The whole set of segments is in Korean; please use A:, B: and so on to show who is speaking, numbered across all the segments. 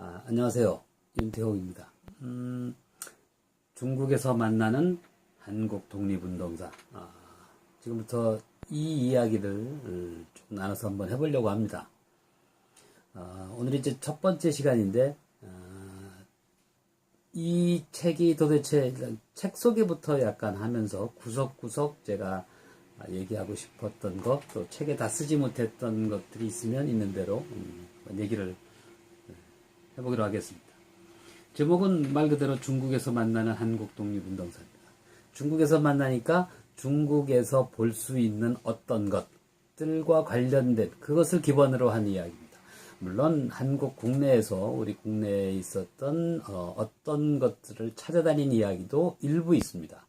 A: 아, 안녕하세요. 윤태호입니다. 음, 중국에서 만나는 한국 독립운동사. 아, 지금부터 이 이야기를 좀 나눠서 한번 해보려고 합니다. 아, 오늘이 이제 첫 번째 시간인데, 아, 이 책이 도대체 책 소개부터 약간 하면서 구석구석 제가 얘기하고 싶었던 것, 또 책에 다 쓰지 못했던 것들이 있으면 있는 대로 음, 얘기를 해보기로 하겠습니다. 제목은 말 그대로 중국에서 만나는 한국 독립운동사입니다. 중국에서 만나니까 중국에서 볼 수 있는 어떤 것들과 관련된 그것을 기본으로 한 이야기입니다. 물론 한국 국내에서 우리 국내에 있었던 어, 떤 것들을 찾아다닌 이야기도 일부 있습니다.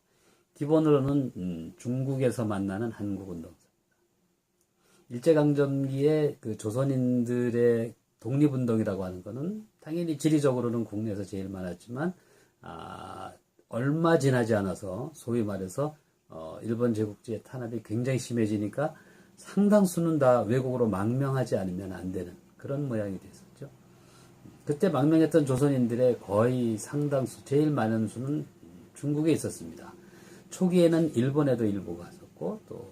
A: 기본으로는 음, 중국에서 만나는 한국 운동사입니다. 일제강점기에 그 조선인들의 독립운동이라고 하는 것은 당연히 지리적으로는 국내에서 제일 많았지만 아, 얼마 지나지 않아서 소위 말해서 어, 일본 제국주의 탄압이 굉장히 심해지니까 상당수는 다 외국으로 망명하지 않으면 안 되는 그런 모양이 됐었죠. 그때 망명했던 조선인들의 거의 상당수, 제일 많은 수는 중국에 있었습니다. 초기에는 일본에도 일부 갔었고 또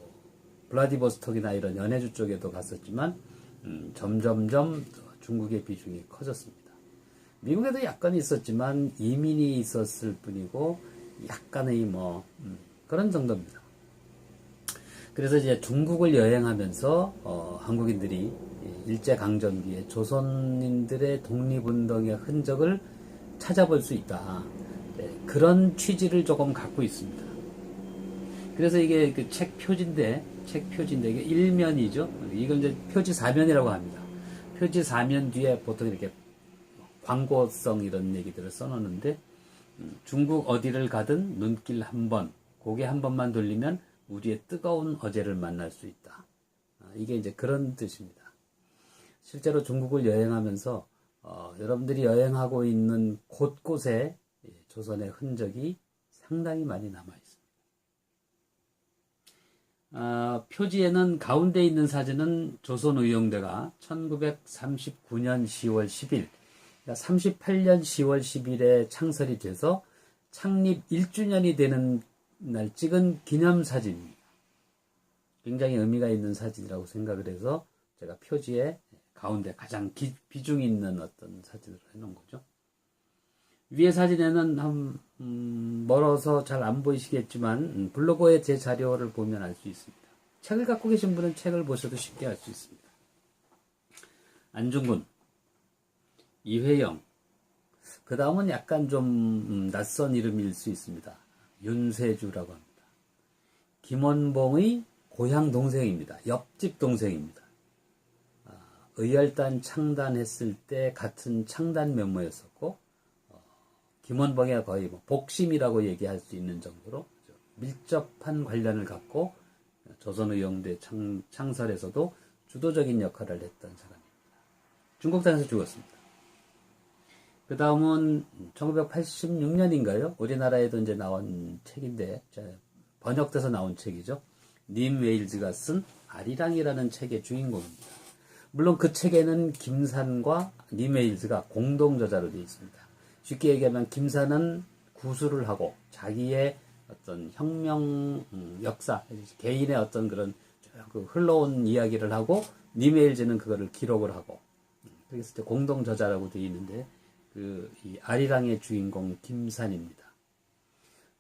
A: 블라디보스톡이나 이런 연해주 쪽에도 갔었지만 음, 점점점 중국의 비중이 커졌습니다. 미국에도 약간 있었지만 이민이 있었을 뿐이고 약간의 뭐 음, 그런 정도입니다. 그래서 이제 중국을 여행하면서 어, 한국인들이 일제 강점기에 조선인들의 독립운동의 흔적을 찾아볼 수 있다. 네, 그런 취지를 조금 갖고 있습니다. 그래서 이게 그 책 표지인데 책 표지인데 이게 1면이죠. 이걸 이제 표지 4면이라고 합니다. 표지 4면 뒤에 보통 이렇게 광고성 이런 얘기들을 써놓는데 음, 중국 어디를 가든 눈길 한 번, 고개 한 번만 돌리면 우리의 뜨거운 어제를 만날 수 있다. 아, 이게 이제 그런 뜻입니다. 실제로 중국을 여행하면서 어, 여러분들이 여행하고 있는 곳곳에 조선의 흔적이 상당히 많이 남아 있습니다. 어, 표지에는 가운데 있는 사진은 조선의용대가 1939년 10월 10일, 그러니까 38년 10월 10일에 창설이 돼서 창립 1주년이 되는 날 찍은 기념사진입니다. 굉장히 의미가 있는 사진이라고 생각을 해서 제가 표지에 가운데 가장 기, 비중 있는 어떤 사진으로 해놓은 거죠. 위에 사진에는 한, 음, 멀어서 잘 안 보이시겠지만 음, 블로그에 제 자료를 보면 알 수 있습니다. 책을 갖고 계신 분은 책을 보셔도 쉽게 알 수 있습니다. 안중근, 이회영, 그 다음은 약간 좀 음, 낯선 이름일 수 있습니다. 윤세주라고 합니다. 김원봉의 고향 동생입니다. 옆집 동생입니다. 아, 의열단 창단했을 때 같은 창단 면모였었고 김원봉의 거의 뭐 복심이라고 얘기할 수 있는 정도로 밀접한 관련을 갖고 조선의용대 창, 창설에서도 주도적인 역할을 했던 사람입니다. 중국 땅에서 죽었습니다. 그 다음은 1986년인가요? 우리나라에도 이제 나온 책인데, 번역돼서 나온 책이죠. 님 웨일즈가 쓴 아리랑이라는 책의 주인공입니다. 물론 그 책에는 김산과 님 웨일즈가 공동 저자로 되어 있습니다. 쉽게 얘기하면 김사는 구술을 하고 자기의 어떤 혁명 음, 역사, 개인의 어떤 그런 그 흘러온 이야기를 하고 니메일즈는 그거를 기록을 하고 그래서 때 공동 저자라고 되어 있는데 그 이 아리랑의 주인공 김산입니다.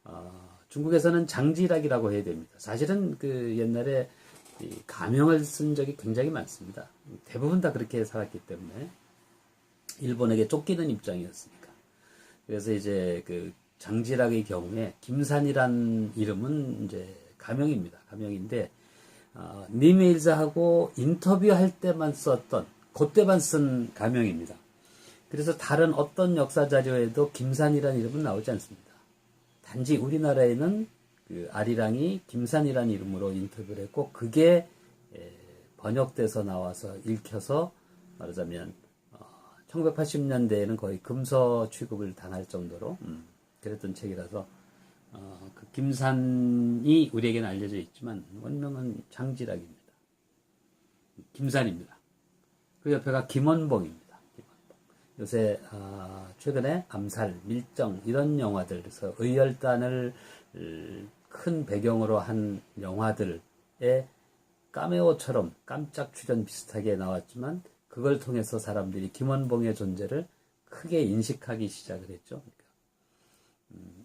A: 어, 중국에서는 장지락이라고 해야 됩니다. 사실은 그 옛날에 가명을 쓴 적이 굉장히 많습니다. 대부분 다 그렇게 살았기 때문에 일본에게 쫓기는 입장이었습니다. 그래서 이제 그 장지락의 경우에 김산이란 이름은 이제 가명입니다. 가명인데 어, 니메일즈하고 인터뷰할 때만 썼던 그때만 쓴 가명입니다. 그래서 다른 어떤 역사 자료에도 김산이라는 이름은 나오지 않습니다. 단지 우리나라에는 그 아리랑이 김산이라는 이름으로 인터뷰를 했고 그게 번역돼서 나와서 읽혀서 말하자면 1980년대에는 거의 금서 취급을 당할 정도로 음, 그랬던 책이라서 어, 그 김산이 우리에게는 알려져 있지만 원명은 장지락입니다. 김산입니다. 그 옆에가 김원봉입니다. 요새 아, 최근에 암살, 밀정 이런 영화들 그래서 의열단을 음, 큰 배경으로 한 영화들에 까메오처럼 깜짝 출연 비슷하게 나왔지만 그걸 통해서 사람들이 김원봉의 존재를 크게 인식하기 시작을 했죠. 그러니까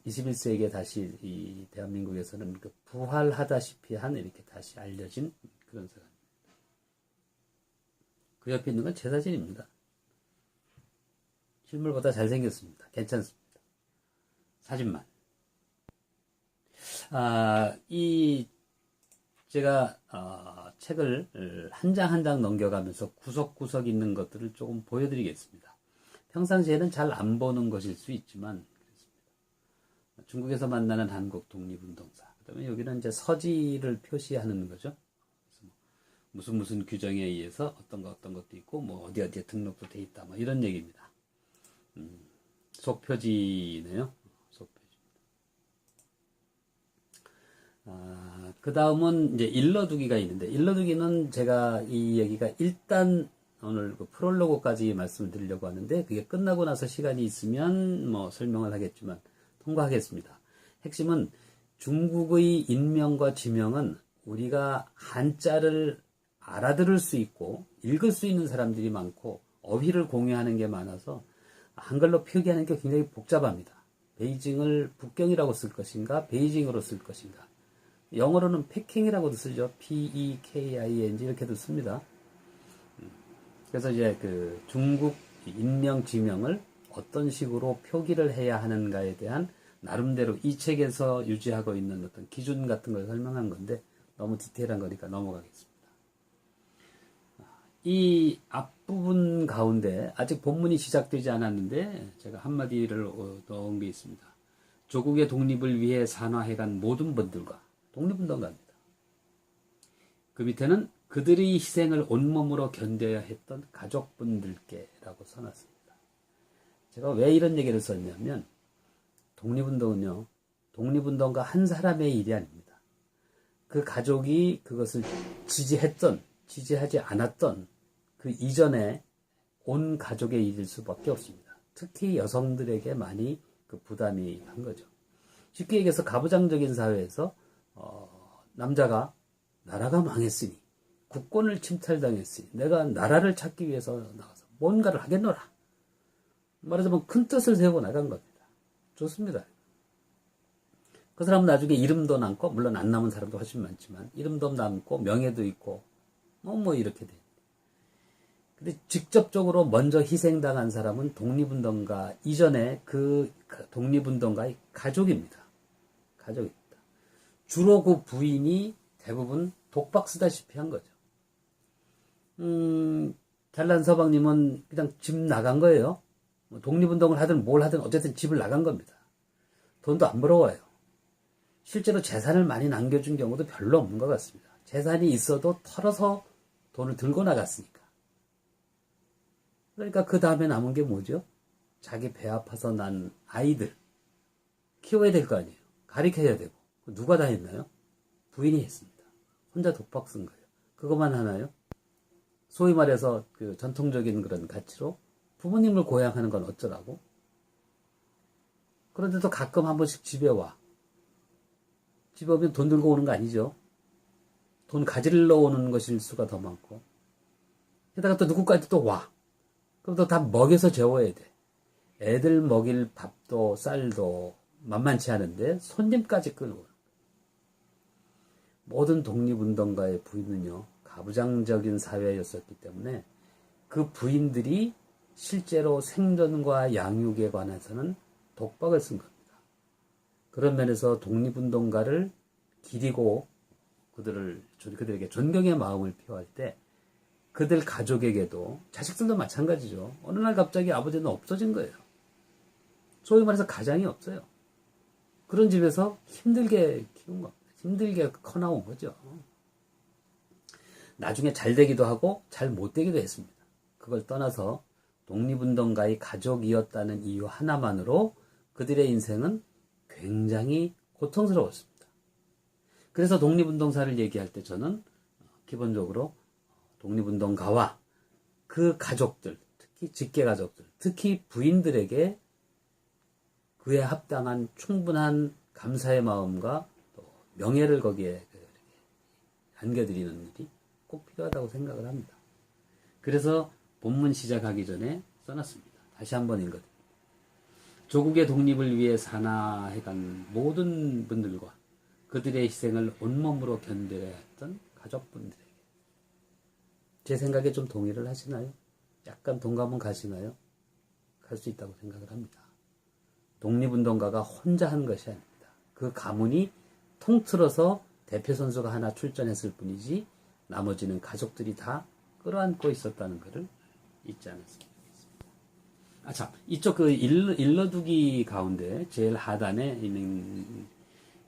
A: 21세기에 다시 이 대한민국에서는 그 부활하다시피 한 이렇게 다시 알려진 그런 사람입니다. 그 옆에 있는 건 제 사진입니다. 실물보다 잘생겼습니다. 괜찮습니다. 사진만. 아, 이, 제가, 어, 책을 한 장 한 장 넘겨가면서 구석구석 있는 것들을 조금 보여드리겠습니다. 평상시에는 잘 안 보는 것일 수 있지만, 중국에서 만나는 한국 독립운동사. 그 다음에 여기는 이제 서지를 표시하는 거죠. 뭐 무슨 무슨 규정에 의해서 어떤 거 어떤 것도 있고 뭐 어디 어디에 등록도 돼 있다. 뭐 이런 얘기입니다. 음, 속표지네요. 속표지. 아, 그 다음은 이제 일러두기가 있는데 일러두기는 제가 이 얘기가 일단 오늘 그 프롤로그까지 말씀을 드리려고 하는데 그게 끝나고 나서 시간이 있으면 뭐 설명을 하겠지만 통과하겠습니다. 핵심은 중국의 인명과 지명은 우리가 한자를 알아들을 수 있고 읽을 수 있는 사람들이 많고 어휘를 공유하는 게 많아서 한글로 표기하는 게 굉장히 복잡합니다. 베이징을 북경이라고 쓸 것인가, 베이징으로 쓸 것인가. 영어로는 패킹이라고도 쓰죠. P-E-K-I-N-G 이렇게도 씁니다. 음. 그래서 이제 그 중국 인명 지명을 어떤 식으로 표기를 해야 하는가에 대한 나름대로 이 책에서 유지하고 있는 어떤 기준 같은 걸 설명한 건데 너무 디테일한 거니까 넘어가겠습니다. 이 앞부분 가운데 아직 본문이 시작되지 않았는데 제가 한마디를 넣은 게 있습니다. 조국의 독립을 위해 산화해간 모든 분들과 독립운동가입니다. 그 밑에는 그들의 희생을 온몸으로 견뎌야 했던 가족분들께라고 써놨습니다. 제가 왜 이런 얘기를 썼냐면 독립운동은요, 독립운동가 한 사람의 일이 아닙니다. 그 가족이 그것을 지지했던, 지지하지 않았던 그 이전에 온 가족의 일일 수밖에 없습니다. 특히 여성들에게 많이 그 부담이 한 거죠. 쉽게 얘기해서 가부장적인 사회에서 어, 남자가 나라가 망했으니 국권을 침탈당했으니 내가 나라를 찾기 위해서 나가서 뭔가를 하겠노라. 말하자면 큰 뜻을 세우고 나간 겁니다. 좋습니다. 그 사람은 나중에 이름도 남고, 물론 안 남은 사람도 훨씬 많지만, 이름도 남고, 명예도 있고, 뭐, 뭐, 이렇게 돼. 근데 직접적으로 먼저 희생당한 사람은 독립운동가 이전에 그 독립운동가의 가족입니다. 가족입니다. 주로 그 부인이 대부분 독박 쓰다시피 한 거죠. 음, 잘난 서방님은 그냥 집 나간 거예요. 뭐 독립운동을 하든 뭘 하든 어쨌든 집을 나간 겁니다. 돈도 안 벌어와요. 실제로 재산을 많이 남겨준 경우도 별로 없는 것 같습니다. 재산이 있어도 털어서 돈을 들고 나갔으니까. 그러니까 그 다음에 남은 게 뭐죠? 자기 배 아파서 난 아이들 키워야 될 거 아니에요. 가리켜야 되고 누가 다 했나요? 부인이 했습니다. 혼자 독박 쓴 거예요. 그것만 하나요? 소위 말해서 그 전통적인 그런 가치로 부모님을 고향하는 건 어쩌라고? 그런데도 가끔 한 번씩 집에 와. 집에 오면 돈 들고 오는 거 아니죠? 돈 가지러 오는 것일 수가 더 많고. 게다가 또 누구까지 또 와. 그럼 또 다 먹여서 재워야 돼. 애들 먹일 밥도 쌀도 만만치 않은데 손님까지 끌고 모든 독립운동가의 부인은요 가부장적인 사회였었기 때문에 그 부인들이 실제로 생존과 양육에 관해서는 독박을 쓴 겁니다. 그런 면에서 독립운동가를 기리고 그들을 그들에게 존경의 마음을 표할 때 그들 가족에게도 자식들도 마찬가지죠. 어느 날 갑자기 아버지는 없어진 거예요. 소위 말해서 가장이 없어요. 그런 집에서 힘들게 키운 겁니다. 힘들게 커나온 거죠. 나중에 잘 되기도 하고 잘 못 되기도 했습니다. 그걸 떠나서 독립운동가의 가족이었다는 이유 하나만으로 그들의 인생은 굉장히 고통스러웠습니다. 그래서 독립운동사를 얘기할 때 저는 기본적으로 독립운동가와 그 가족들, 특히 직계 가족들, 특히 부인들에게 그에 합당한 충분한 감사의 마음과 또 명예를 거기에 그 안겨드리는 일이 꼭 필요하다고 생각을 합니다. 그래서 본문 시작하기 전에 써놨습니다. 다시 한번 읽어드립니다. 조국의 독립을 위해 산화해간 모든 분들과 그들의 희생을 온몸으로 견뎌야 했던 가족분들에게 제 생각에 좀 동의를 하시나요? 약간 동감은 가시나요? 갈 수 있다고 생각을 합니다. 독립운동가가 혼자 한 것이 아닙니다. 그 가문이 통틀어서 대표 선수가 하나 출전했을 뿐이지 나머지는 가족들이 다 끌어안고 있었다는 것을 잊지 않았습니다. 아, 참, 이쪽 그 일러, 일러두기 가운데 제일 하단에 있는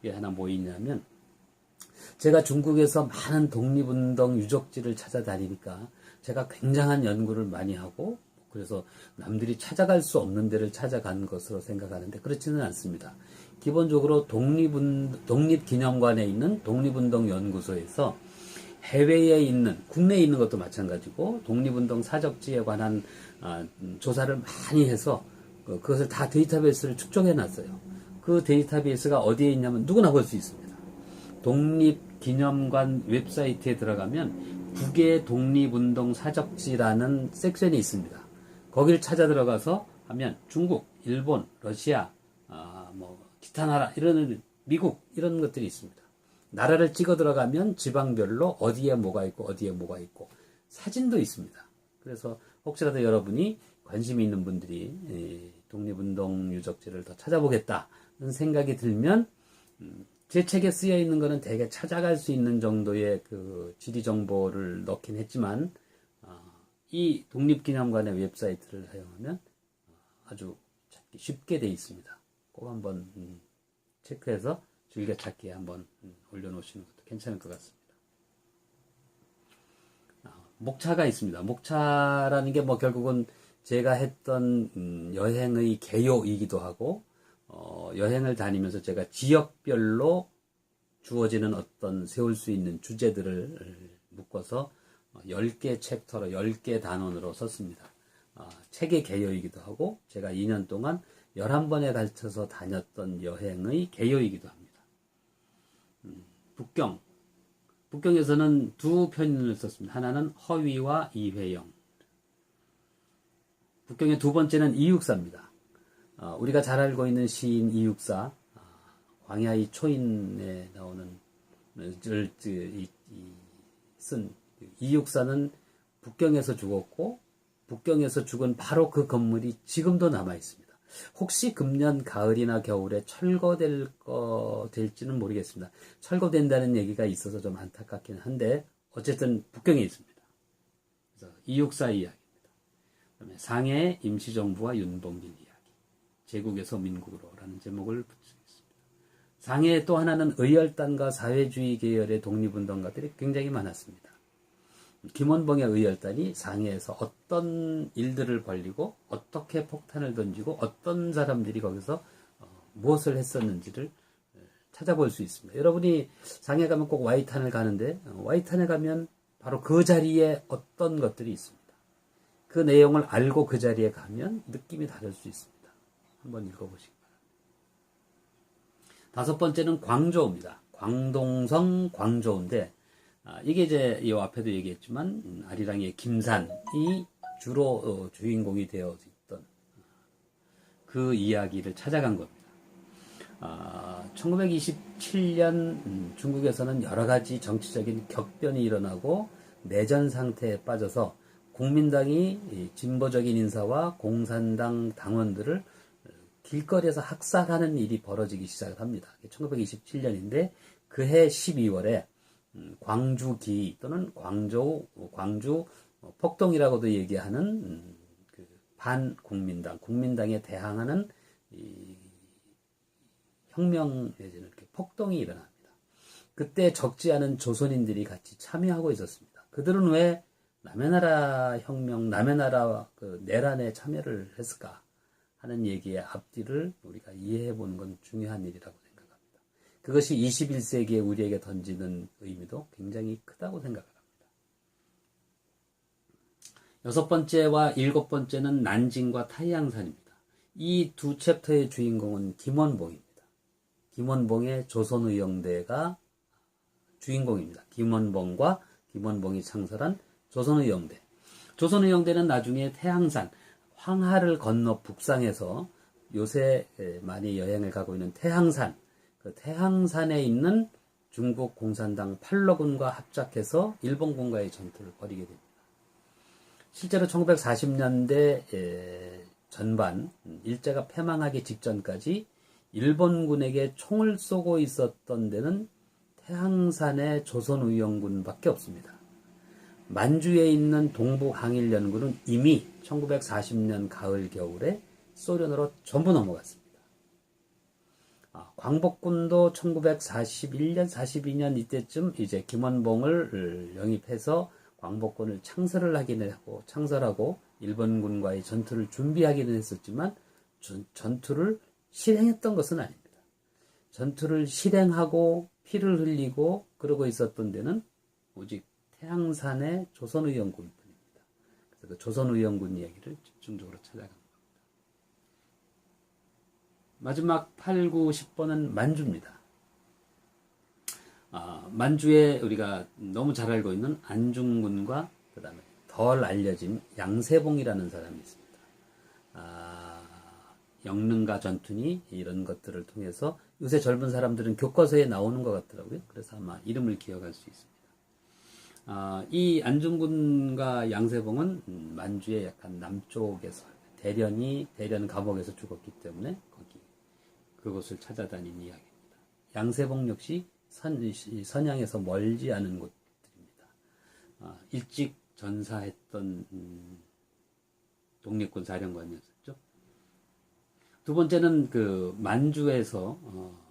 A: 게 하나 뭐 있냐면, 제가 중국에서 많은 독립운동 유적지를 찾아다니니까 제가 굉장한 연구를 많이 하고, 그래서 남들이 찾아갈 수 없는 데를 찾아간 것으로 생각하는데 그렇지는 않습니다. 기본적으로 독립운, 독립기념관에 있는 독립운동 연구소에서 해외에 있는 국내에 있는 것도 마찬가지고 독립운동 사적지에 관한 아, 음, 조사를 많이 해서 그- 그것을 다 데이터베이스를 축적해 놨어요. 그 데이터베이스가 어디에 있냐면 누구나 볼 수 있습니다. 독립기념관 웹사이트에 들어가면 국외 독립운동 사적지라는 섹션이 있습니다. 거기를 찾아 들어가서 하면 중국, 일본, 러시아, 아, 뭐 기타 나라 이런 미국 이런 것들이 있습니다. 나라를 찍어 들어가면 지방별로 어디에 뭐가 있고 어디에 뭐가 있고 사진도 있습니다. 그래서 혹시라도 여러분이 관심이 있는 분들이 에, 독립운동 유적지를 더 찾아보겠다는 생각이 들면 음, 제 책에 쓰여 있는 거는 대개 찾아갈 수 있는 정도의 그 지리 정보를 넣긴 했지만 어, 이 독립기념관의 웹사이트를 사용하면 어, 아주 찾기 쉽게 돼 있습니다. 꼭 한번 음, 체크해서 즐겨찾기에 한번 음, 올려놓으시는 것도 괜찮을 것 같습니다. 아, 목차가 있습니다. 목차라는 게 뭐 결국은 제가 했던 음, 여행의 개요이기도 하고 어, 여행을 다니면서 제가 지역별로 주어지는 어떤 세울 수 있는 주제들을 묶어서 10개 챕터로 10개 단원으로 썼습니다. 아, 책의 개요이기도 하고 제가 2년 동안 11번에 걸쳐서 다녔던 여행의 개요이기도 합니다. 음, 북경. 북경에서는 두 편을 썼습니다. 하나는 허위와 이회영. 북경의 두 번째는 이육사입니다. 어, 우리가 잘 알고 있는 시인 이육사, 아, 광야의 초인에 나오는 쓴 이육사는 북경에서 죽었고 북경에서 죽은 바로 그 건물이 지금도 남아 있습니다. 혹시 금년 가을이나 겨울에 철거될 거 될지는 모르겠습니다. 철거된다는 얘기가 있어서 좀 안타깝긴 한데 어쨌든 북경에 있습니다. 이육사 이야기입니다. 그다음에 상해 임시정부와 윤봉길 제국에서 민국으로라는 제목을 붙이겠습니다. 상해의 또 하나는 의열단과 사회주의 계열의 독립운동가들이 굉장히 많았습니다. 김원봉의 의열단이 상해에서 어떤 일들을 벌리고 어떻게 폭탄을 던지고 어떤 사람들이 거기서 어, 무엇을 했었는지를 어, 찾아볼 수 있습니다. 여러분이 상해 가면 꼭 와이탄을 가는데 어, 와이탄에 가면 바로 그 자리에 어떤 것들이 있습니다. 그 내용을 알고 그 자리에 가면 느낌이 다를 수 있습니다. 한번 읽어보시기 바랍니다. 다섯 번째는 광저우입니다. 광동성 광저우인데 아, 이게 이제 이 앞에도 얘기했지만 음, 아리랑의 김산이 주로 어, 주인공이 되어 있던 그 이야기를 찾아간 겁니다. 아, 1927년 음, 중국에서는 여러 가지 정치적인 격변이 일어나고 내전 상태에 빠져서 국민당이 이 진보적인 인사와 공산당 당원들을 어, 길거리에서 학살하는 일이 벌어지기 시작을 합니다. 1927년인데 그해 12월에 음, 광주기 또는 광저우, 광주 어, 폭동이라고도 얘기하는 음, 그 반국민당, 국민당에 대항하는 이 혁명 내지는 폭동이 일어납니다. 그때 적지 않은 조선인들이 같이 참여하고 있었습니다. 그들은 왜 남의 나라 혁명, 남의 나라 그 내란에 참여를 했을까 하는 얘기의 앞뒤를 우리가 이해해 보는 건 중요한 일이라고 생각합니다. 그것이 21세기에 우리에게 던지는 의미도 굉장히 크다고 생각을 합니다. 여섯 번째와 일곱 번째는 난징과 타이양산입니다. 이 두 챕터의 주인공은 김원봉입니다. 김원봉의 조선의영대가 주인공입니다. 김원봉과 김원봉이 창설한 조선의영대. 조선의영대는 나중에 태양산, 황하를 건너 북상에서 요새 많이 여행을 가고 있는 태양산, 그 태양산에 있는 중국 공산당 팔로군과 합작해서 일본군과의 전투를 벌이게 됩니다. 실제로 1940년대 전반 일제가 패망하기 직전까지 일본군에게 총을 쏘고 있었던 데는 태항산의 조선의용군밖에 없습니다. 만주에 있는 동북항일연군은 이미 1940년 가을 겨울에 소련으로 전부 넘어갔습니다. 아, 광복군도 1941년, 42년 이때쯤 이제 김원봉을 영입해서 광복군을 창설을 하기는 하고 창설하고 일본군과의 전투를 준비하기는 했었지만 전, 투를 실행했던 것은 아닙니다. 전투를 실행하고 피를 흘리고 그러고 있었던 데는 오직 태양산의 조선의원군뿐입니다. 그래서 그 조선의원군 이야기를 집중적으로 찾아간 겁니다. 마지막 8, 9, 10번은 만주입니다. 아, 만주에 우리가 너무 잘 알고 있는 안중근과 그 다음에 덜 알려진 양세봉이라는 사람이 있습니다. 아, 영릉가 전투니 이런 것들을 통해서 요새 젊은 사람들은 교과서에 나오는 것 같더라고요. 그래서 아마 이름을 기억할 수 있습니다. 아, 이 안중근과 양세봉은 만주의 약간 남쪽에서 대련이 대련 감옥에서 죽었기 때문에 거기 그곳을 찾아다닌 이야기입니다. 양세봉 역시 선, 선양에서 멀지 않은 곳들입니다. 아, 일찍 전사했던 음, 독립군 사령관이었죠. 두 번째는 그 만주에서 어,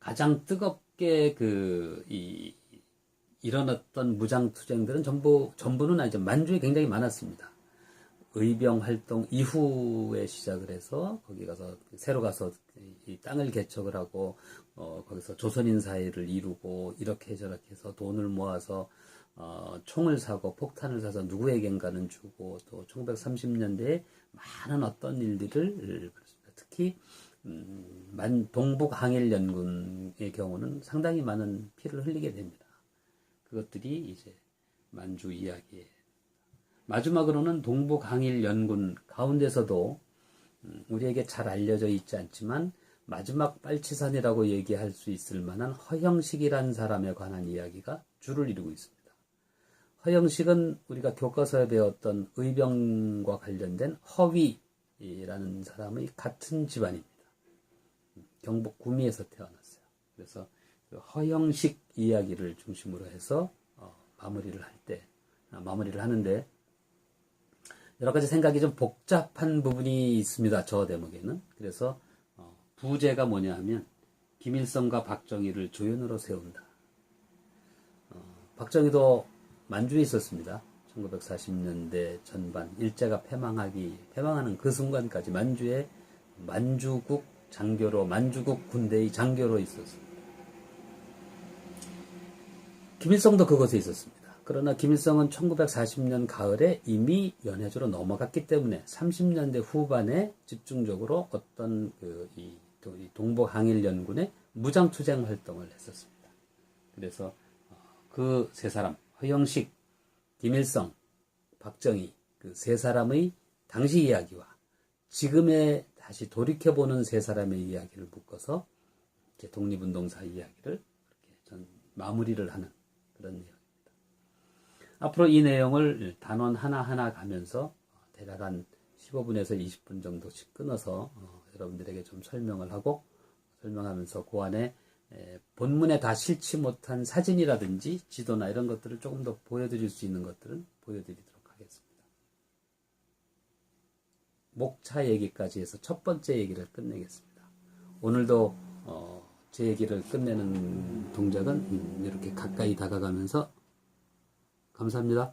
A: 가장 뜨겁게 그이 일어났던 무장 투쟁들은 전부 전부는 아니죠. 만주에 굉장히 많았습니다. 의병 활동 이후에 시작을 해서 거기 가서 새로 가서 이 땅을 개척을 하고 어 거기서 조선인 사회를 이루고 이렇게 저렇게 해서 돈을 모아서 어 총을 사고 폭탄을 사서 누구에겐가는 주고 또 1930년대에 많은 어떤 일들을 그렇습니다. 특히 음, 만 동북 항일 연군의 경우는 상당히 많은 피를 흘리게 됩니다. 그것들이 이제 만주 이야기예요. 마지막으로는 동북항일 연군 가운데서도 음, 우리에게 잘 알려져 있지 않지만 마지막 빨치산이라고 얘기할 수 있을 만한 허영식이란 사람에 관한 이야기가 주를 이루고 있습니다. 허영식은 우리가 교과서에 배웠던 의병과 관련된 허위라는 사람의 같은 집안입니다. 경북 구미에서 태어났어요. 그래서 그 허영식 이야기를 중심으로 해서 어, 마무리를 할 때, 아, 마무리를 하는데 여러 가지 생각이 좀 복잡한 부분이 있습니다. 저 대목에는. 그래서 어, 부제가 뭐냐 하면 김일성과 박정희를 조연으로 세운다. 어, 박정희도 만주에 있었습니다. 1940년대 전반 일제가 패망하기 패망하는 그 순간까지 만주에 만주국 장교로 만주국 군대의 장교로 있었습니다. 김일성도 그곳에 있었습니다. 그러나 김일성은 1940년 가을에 이미 연해주로 넘어갔기 때문에 30년대 후반에 집중적으로 어떤 그 이 동북항일연군의 무장투쟁 활동을 했었습니다. 그래서 어, 그세 사람 허영식, 김일성, 박정희 그 세 사람의 당시 이야기와 지금의 다시 돌이켜보는 세 사람의 이야기를 묶어서 독립운동사 이야기를 이렇게 전 마무리를 하는 그런 내용입니다. 앞으로 이 내용을 단원 하나하나 가면서 대략 한 15분에서 20분 정도씩 끊어서 어, 여러분들에게 좀 설명을 하고 설명하면서 그 안에 본문에 다 실지 못한 사진이라든지 지도나 이런 것들을 조금 더 보여드릴 수 있는 것들은 보여드리도록 하겠습니다. 목차 얘기까지 해서 첫 번째 얘기를 끝내겠습니다. 오늘도 어, 제 얘기를 끝내는 동작은 이렇게 가까이 다가가면서 감사합니다.